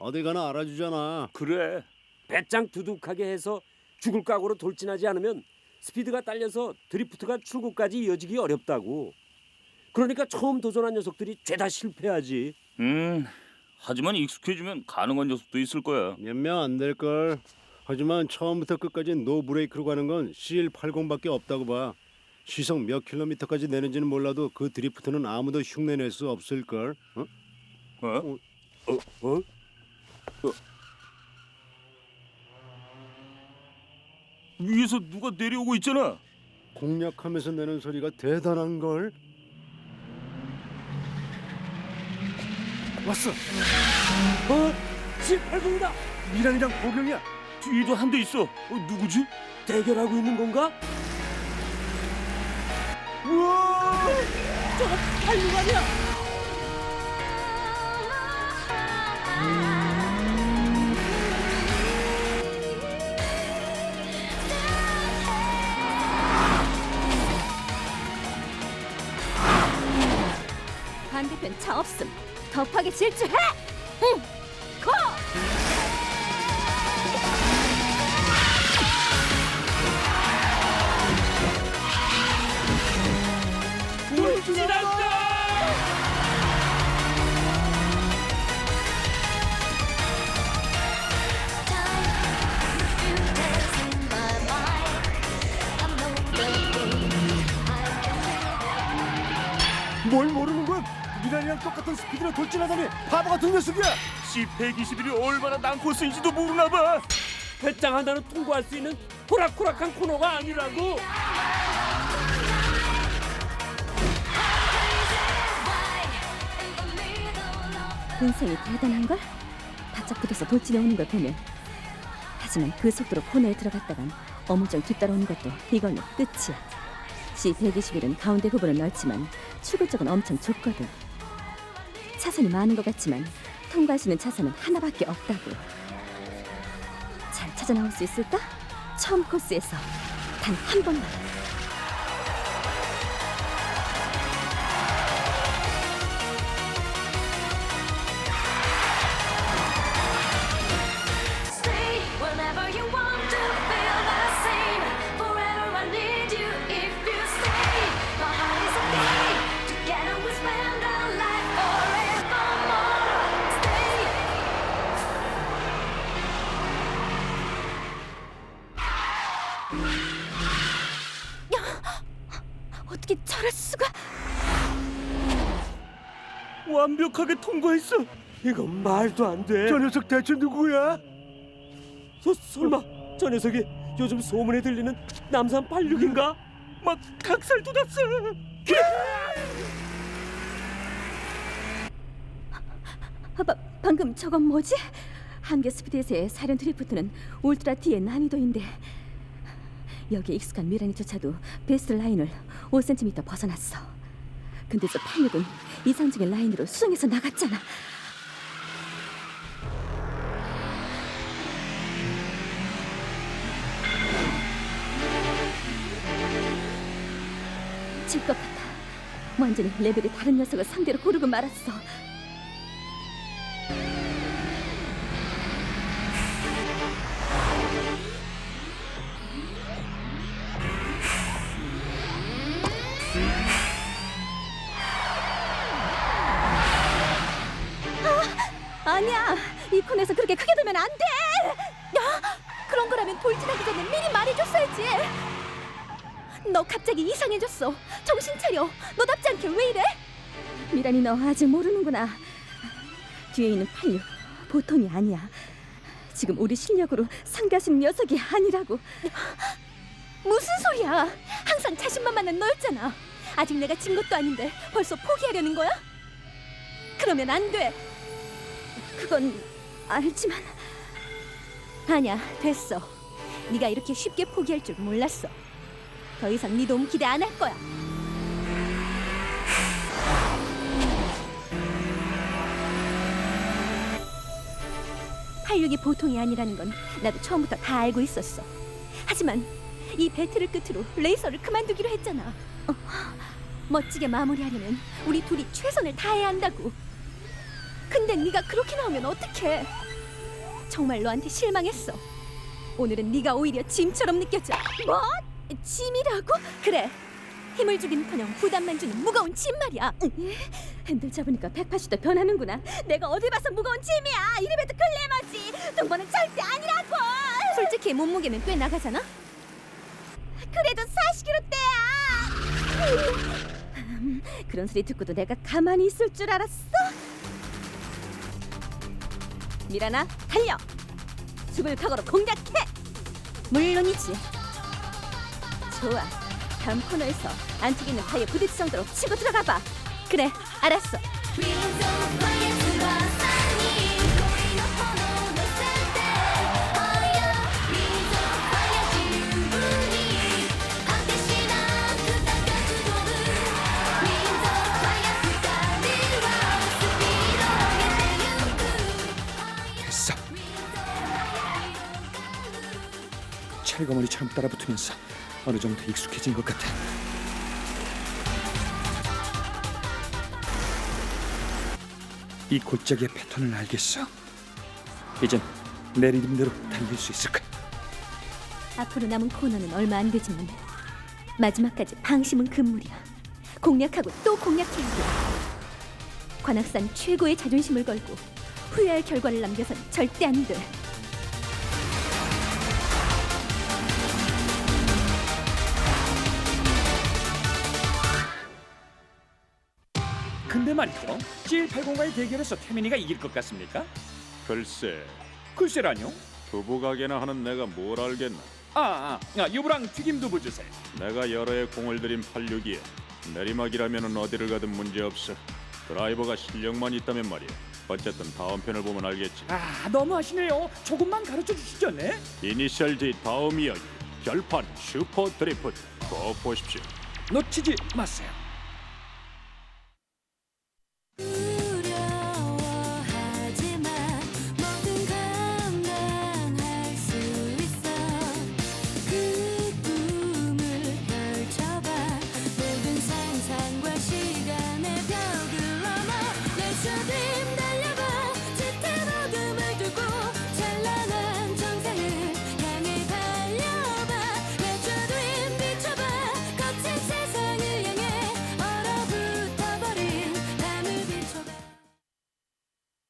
어디 가나 알아주잖아. 그래. 배짱 두둑하게 해서 죽을 각오로 돌진하지 않으면 스피드가 딸려서 드리프트가 출구까지 이어지기 어렵다고. 그러니까 처음 도전한 녀석들이 죄다 실패하지. 음, 하지만 익숙해지면 가능한 녀석도 있을 거야. 몇명안될 걸. 하지만 처음부터 끝까지 노 브레이크로 가는 건 CL80밖에 없다고 봐. 시속 몇 킬로미터까지 내는지는 몰라도 그 드리프트는 아무도 흉내낼 수 없을 걸. 어? 어? 어? 어? 위에서 누가 내려오고 있잖아. 공략하면서 내는 소리가 대단한 걸. 왔어. 어? 780이다. 미란이랑 보경이야. 뒤에도 한 대 있어. 어, 누구지? 대결하고 있는 건가? 우와! 저거 아니야? 없음. 덮하게 질주해. 응. 이랑 똑같은 스피드로 돌진하다니 바보 같은 녀석이야. C121이 얼마나 난코스인지도 모르나 봐. 배짱 하나는 통과할 수 있는 호락호락한 코너가 아니라고. 인생이 대단한 걸? 바짝 붙어서 돌진해 오는 걸 보면. 하지만 그 속도로 코너에 들어갔다간 어물쩡 뒤따라오는 것도 이걸로 끝이야. C121은 가운데 부분은 넓지만 출구 쪽은 엄청 좁거든. 차선이 많은 것 같지만 있는 차선은 하나밖에 없다고. 잘 찾아 나올 수 있을까? 처음 코스에서 단 한 번만. 수가? 완벽하게 통과했어. 이건 말도 안 돼. 저 녀석 대체 누구야? 저, 설마 저 녀석이 요즘 소문에 들리는 남산 86인가? 막 닭살 돋았어. 아, 바, 방금 저건 뭐지? 한계 스피드에서의 사륜 드리프트는 울트라 T의 난이도인데 여기에 익숙한 미라니조차도 베스트 라인을 5cm 벗어났어. 근데 저 86은 이상적인 라인으로 수정해서 나갔잖아. 질 것 같아. 완전히 레벨이 다른 녀석을 상대로 고르고 말았어. 아니야. 이 코너에서 그렇게 크게 돌면 안 돼. 야, 그런 거라면 돌진하기 전에 미리 말해줬어야지. 너 갑자기 이상해졌어. 정신 차려. 너답지 않게 왜 이래? 미란이 너 아직 모르는구나. 뒤에 있는 86 보통이 아니야. 지금 우리 실력으로 있는 녀석이 아니라고. 무슨 소리야? 항상 자신만만한 너였잖아. 아직 내가 진 것도 아닌데 벌써 포기하려는 거야? 그러면 안 돼. 그건 알지만. 아니야 됐어. 네가 이렇게 쉽게 포기할 줄 몰랐어. 더 이상 네 도움 기대 안 할 거야. 팔육이 보통이 아니라는 건 나도 처음부터 다 알고 있었어. 하지만 이 배틀을 끝으로 레이서를 그만두기로 했잖아. 어, 멋지게 마무리하려면 우리 둘이 최선을 다해야 한다고 근데 네가 그렇게 나오면 어떡해? 정말 너한테 실망했어. 오늘은 네가 오히려 짐처럼 느껴져. 뭐? 짐이라고? 그래. 힘을 주긴커녕 부담만 주는 무거운 짐 말이야. 핸들 잡으니까 180도 변하는구나. 내가 어딜 봐서 무거운 짐이야. 이래봬도 클레머지. 동번은 절대 아니라고. 솔직히 몸무게는 꽤 나가잖아. 그래도 40kg대야. 그런 소리 듣고도 내가 가만히 있을 줄 알았어? 미라나 달려. 죽을 각오로 공략해. 물론이지. 좋아. 다음 코너에서 안쪽에 있는 바위에 부딪힐 정도로 치고 들어가 봐. 그래, 알았어. 「 찰거머리처럼 따라붙으면서 어느 정도 익숙해진 것 같아. 이 골짜기의 패턴을 알겠어. 이젠 내 리듬대로 달릴 수 있을 거야. 앞으로 남은 코너는 얼마 안 되지만 마지막까지 방심은 금물이야. 공략하고 또 공략해야 돼. 관악산 최고의 자존심을 걸고 후회할 결과를 남겨선 절대 안 돼. 근데 말이죠. CL80과의 대결에서 태민이가 이길 것 같습니까? 글쎄 글쎄라뇨. 두부 가게나 하는 내가 뭘 알겠나 아, 아, 아 유부랑 튀김 두부 주세요. 내가 여러 해 공을 들인 86이에 내리막이라면 어디를 가든 문제없어 드라이버가 실력만 있다면 말이야 어쨌든 다음 편을 보면 알겠지 아, 너무 하시네요. 조금만 가르쳐 주시죠, 네? 이니셜 D 다음 이야기 결판 슈퍼 드리프트 꼭 보십시오 놓치지 마세요.